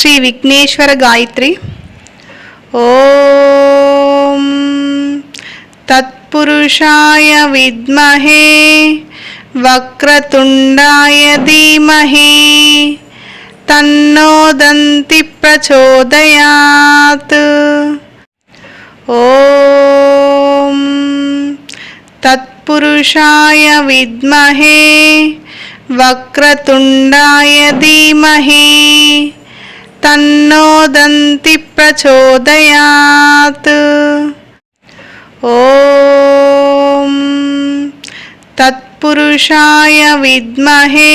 శ్రీ విఘ్నేశ్వర గాయత్రి. ఓం తత్పురుషాయ విద్మహే వక్రతుండాయ ధీమహి తన్నోదంతి ప్రచోదయాత్. ఓం తత్పురుషాయ విద్మహే వక్రతుండాయ ధీమహి तन्नो दन्ति प्रचोदयात्। ॐ तत्पुरुषाय विद्महे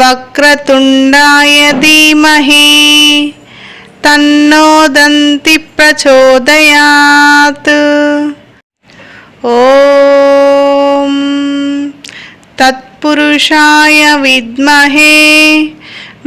वक्रतुण्डाय धीमहि तन्नो दन्ति प्रचोदयात्। ॐ तत्पुरुषाय विद्महे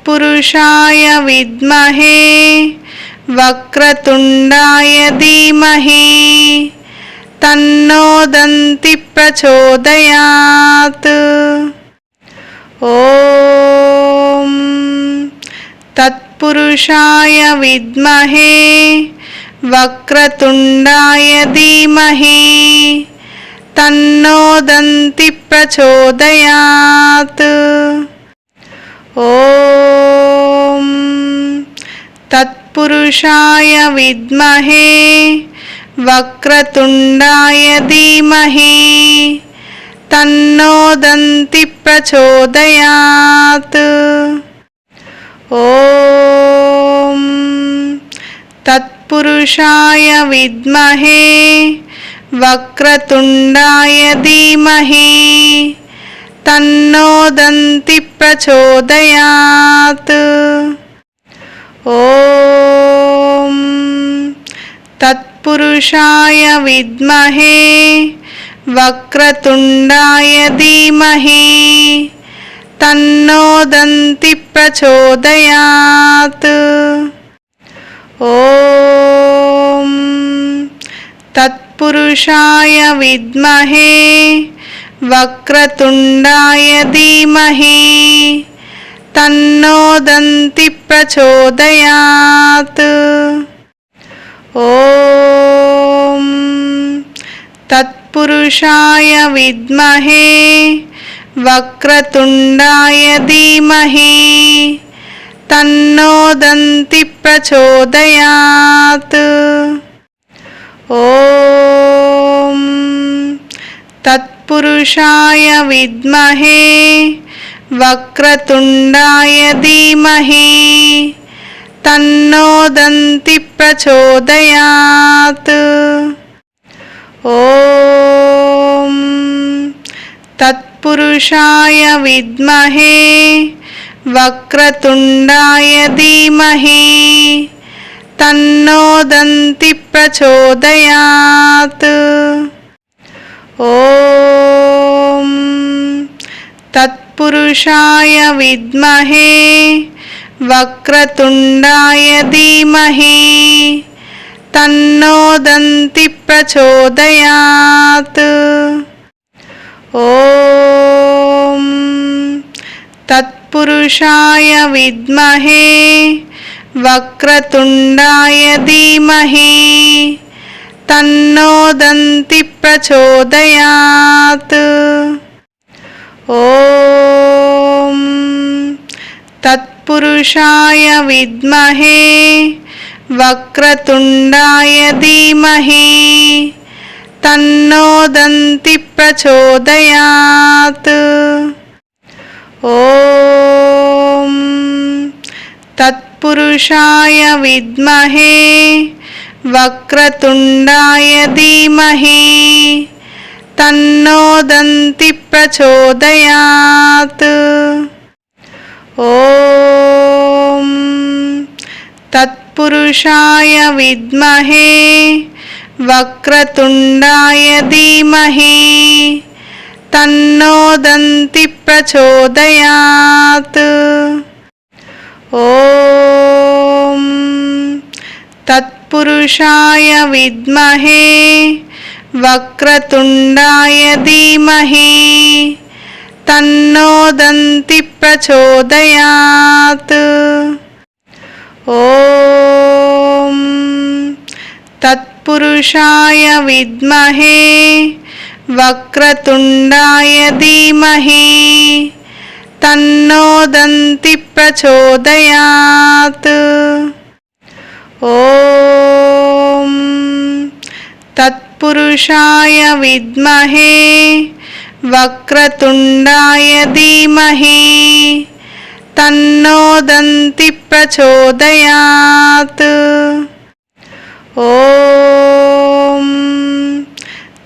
తత్పురుషాయ విద్మహే వక్రతుండాయ ధీమహి తన్నోదంతి ప్రచోదయాత్. ఓం తత్పురుషాయ విద్మహే వక్రతుండాయ ధీమహి తన్నోదంతి ప్రచోదయాత్. ఓం తత్పురుషాయ విద్మహే వక్రతుండాయ ధీమహి తన్నోదంతి ప్రచోదయాత్ ఓం తత్పురుషాయ విద్మహే వక్రతుండాయ ధీమహి తన్నోదంతి ప్రచోదయాత్ ఓం తత్పురుషాయ విద్మహే వక్రతుండాయ ధీమహి తన్నోదంతి ప్రచోదయాత్ ఓం తత్పురుషాయ విద్మహే వక్రతుండాయ ధీమహి తన్నోదంతి ప్రచోదయాత్ ॐ तत्पुरुषाय विद्महे वक्रतुण्डाय धीमहि तन्नो दन्ति प्रचोदयात्। ॐ तत्पुरुषाय विद्महे वक्रतुण्डाय धीमहि। तन्नोदन्तिप्रचोदयात् ॐ तत्पुरुषाय विद्महे वक्रतुण्डाय धीमहि तन्नो प्रचोदयात्। ॐ तत्पुरुषाय विद्महे वक्रतुण्डाय धीमहि तन्नो दन्ति प्रचोदयात्। ॐ तत्पुरुषाय विद्महे वक्रतुण्डाय धीमहि तन्नो दन्ति प्रचोदयात्। ॐ तत् పురుషాయ విద్మహే వక్రతుండాయ ధీమహి తన్నోదంతి ప్రచోదయాత్ ఓం తత్పురుషాయ విద్మహే వక్రతుండాయ ధీమహి తన్నోదంతి ప్రచోదయాత్ పురుషాయ విద్మహే వక్రతుండాయ ధీమహి తన్నోదంతి ప్రచోదయాత్ ఓం తత్పురుషాయ విద్మహే వక్రతుండాయ ధీమహి తన్నోదంతి ప్రచోదయాత్ ఓం పురుషాయ విద్మహే వక్రతుండాయ ధీమహి తన్నోదంతి ప్రచోదయాత్ ఓం తత్పురుషాయ విద్మహే వక్రతుండాయ ధీమహి తన్నోదంతి ప్రచోదయాత్ ఓం